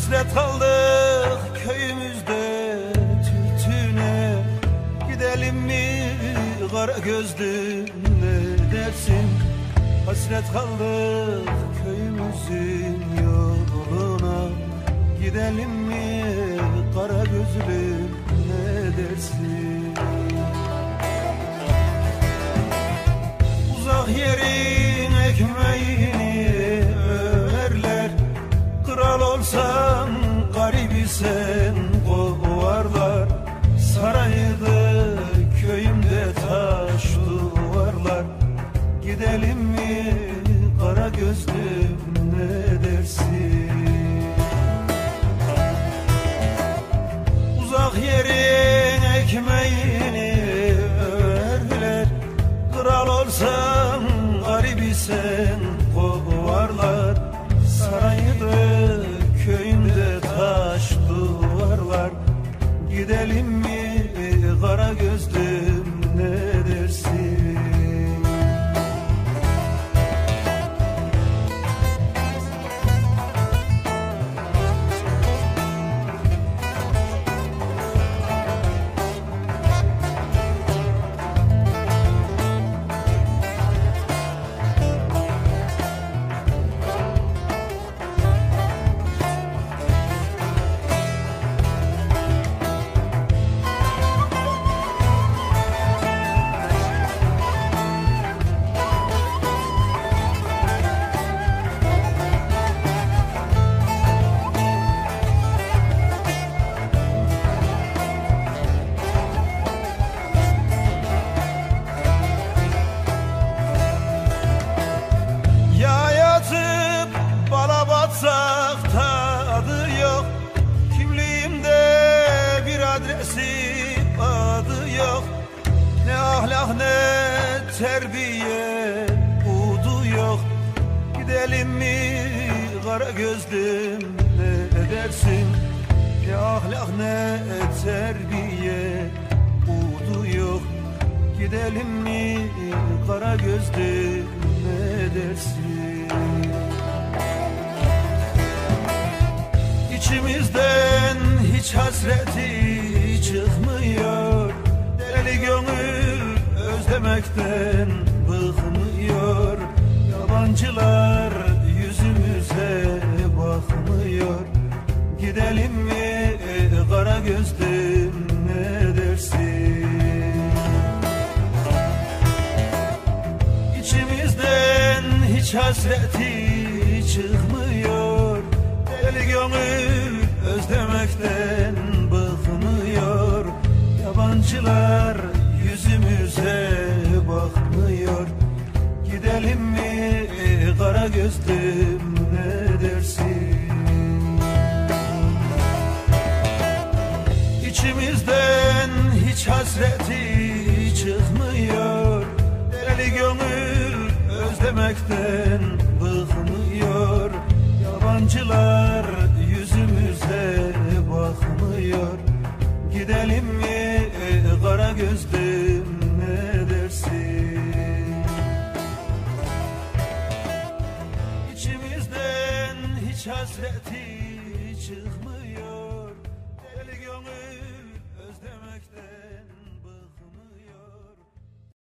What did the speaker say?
hasret kaldık köyümüzde Tütüne. Gidelim mi kara gözlü ne dersin? Hasret kaldık köyümüzün yoluna. Gidelim mi kara gözlü ne dersin? Uzak yeri Kral olsan garibi sen kovarlar Saraydı köyümde taş duvarlar. Gidelim yok. Ne ahlak ne terbiye udu yok. Gidelim mi kara gözlüm ne dersin Ne ahlak ne terbiye udu yok. Gidelim mi kara gözlüm ne dersin İçimizden hiç hasreti özlemekten bıkmıyor Yabancılar yüzümüze bakmıyor. Gidelim mi kara gözlüm ne dersin? İçimizden hiç hasreti çıkmıyor. Deli gönül özlemekten bıkmıyor Yabancılar yüzümüze gözlüm ne dersin. İçimizden hiç hasreti çıkmıyor. Deli gönül özlemekten bıkmıyor. Yabancılar yüzümüze bakmıyor. Gidelim mi kara gözlüm hiç hasreti çıkmıyor.